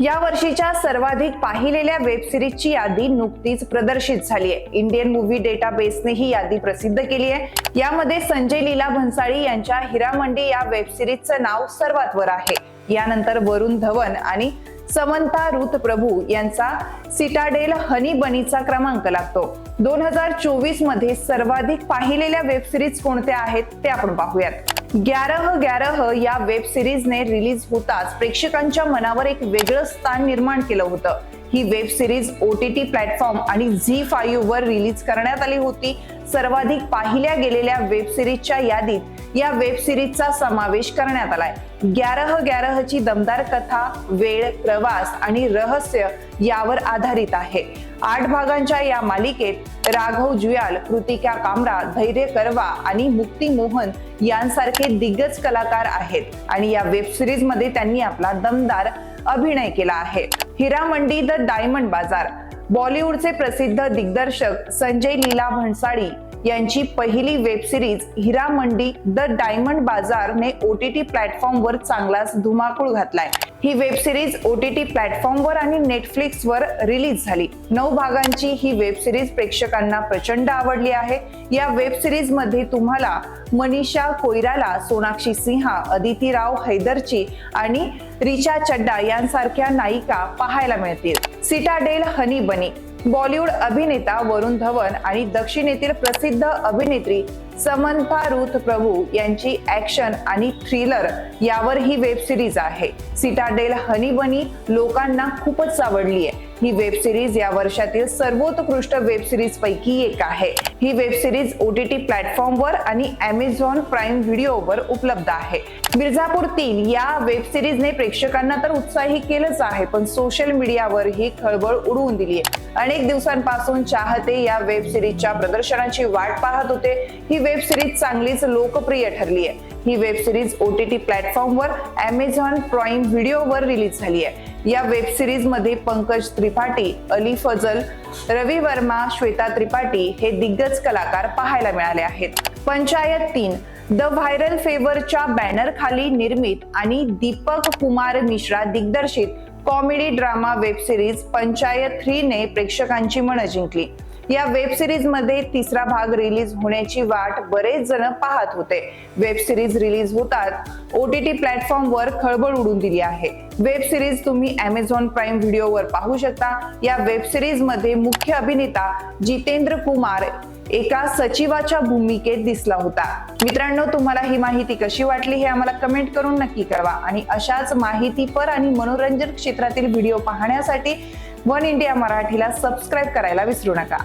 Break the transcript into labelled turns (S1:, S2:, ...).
S1: या वर्षीच्या सर्वाधिक पाहिलेल्या वेब सिरीजची यादी नुकतीच प्रदर्शित झाली आहे. इंडियन मूव्ही डेटाबेसने ही यादी प्रसिद्ध केली आहे. यामध्ये संजय लीला भन्साळी यांच्या हिरामंडी या वेब सिरीजचं नाव सर्वात वर आहे. यानंतर वरुण धवन आणि समंता रुत प्रभू यांचा सिटाडेल हनी बनीचा क्रमांक लागतो. दोन हजार चोवीसमध्ये सर्वाधिक पाहिलेल्या वेब सिरीज कोणत्या आहेत ते आपण पाहूयात. ग्यारह ग्यारह या वेब सिरीजने रिलीज होताच प्रेक्षकांच्या मनावर एक वेगळं स्थान निर्माण केलं होतं. ही web series O T T platform आणि झी फाईव्ह वर रिलीज करण्यात आली होती. सर्वाधिक पाहिल्या गेलेल्या वेब सिरीजच्या यादीत या वेब सिरीजचा समावेश करण्यात आलाय. ग्यारह ग्यारहची दमदार कथा वेळ प्रवास आणि रहस्य यावर आधारित आहे. आठ भागांच्या या मालिकेत राघव जुयाल कृतिका कामरा धैर्य करवा आणि मुक्ती मोहन यांसारखे दिग्गज कलाकार आहेत आणि या वेब सिरीजमध्ये त्यांनी आपला दमदार अभिनय केला आहे. हिरामंडी द डायमंड बाजार. बॉलिवूडचे प्रसिद्ध दिग्दर्शक संजय लीला भन्साळी यांची पहिली web series Heeramandi the diamond बाजारने O T T प्लॅटफॉर्मवर चांगलाच धुमाकूळ घातलाय. ही web series O T T प्लॅटफॉर्मवर आणि नेटफ्लिक्सवर रिलीज झाली. नऊ भागांची ही वेब सिरीज प्रेक्षकांना प्रचंड आवडली आहे. या वेब सिरीजमध्ये तुम्हाला मनीषा कोयराला सोनाक्षी सिंहा अदिती राव हैदरची आणि रिचा चड्डा यांसारख्या नायिका पाहायला मिळतील. सिटाडेल हनी बनी. बॉलिवूड अभिनेता वरुण धवन आणि दक्षिणेतील प्रसिद्ध अभिनेत्री समंथा रुथ प्रभू यांची ऍक्शन आणि थ्रिलर यावर ही वेब सिरीज आहे. सिटाडेल हनी बनी लोकांना खूपच आवडली आहे. ही वेब सिरीज या वर्षातील सर्वोत्कृष्ट वेब सिरीज पैकी एक आहे. ही web series O T T प्लॅटफॉर्मवर आणि अमेझॉन प्राईम व्हिडिओवर उपलब्ध आहे. मिर्झापूर तीन या वेब सिरीजने प्रेक्षकांना तर उत्साही केलंच आहे पण सोशल मीडियावर ही खळबळ उडवून दिली आहे. अनेक दिवसांपासून चाहते या वेब सिरीजच्या प्रदर्शनाची वाट पाहत होते. ही वेब सिरीज चांगलीच लोकप्रिय ठरली आहे. ही web series O T T प्लॅटफॉर्मवर अमेझॉन प्राईम व्हिडिओवर रिलीज झाली आहे. या वेब सिरीजमध्ये पंकज त्रिपाठी अली फजल रवी वर्मा श्वेता त्रिपाठी हे दिग्गज कलाकार पाहायला मिळाले आहेत. पंचायत तीन द व्हायरल फेवरच्या बॅनर खाली निर्मित आणि दीपक कुमार मिश्रा दिग्दर्शित comedy drama web series Panchayat three ने प्रेक्षकांची मनं जिंकली. या वेब सिरीजमध्ये तिसरा भाग रिलीज होण्याची वाट बरेच जण पाहत होते. वेब सिरीज रिलीज होतात ओ टी टी प्लॅटफॉर्मवर खळबळ उडून दिली आहे. वेब सिरीज तुम्ही अमेझॉन प्राईम व्हिडिओवर पाहू शकता. या वेब सिरीजमध्ये मुख्य अभिनेता जितेंद्र कुमार एका सचिवाच्या भूमिकेत दिसला होता. मित्रांनो तुम्हाला ही माहिती कशी वाटली हे आम्हाला कमेंट करून नक्की कळवा. आणि अशाच माहितीपर आणि मनोरंजन क्षेत्रातील व्हिडिओ पाहण्यासाठी वन इंडिया मराठीला सबस्क्राईब करायला विसरू नका.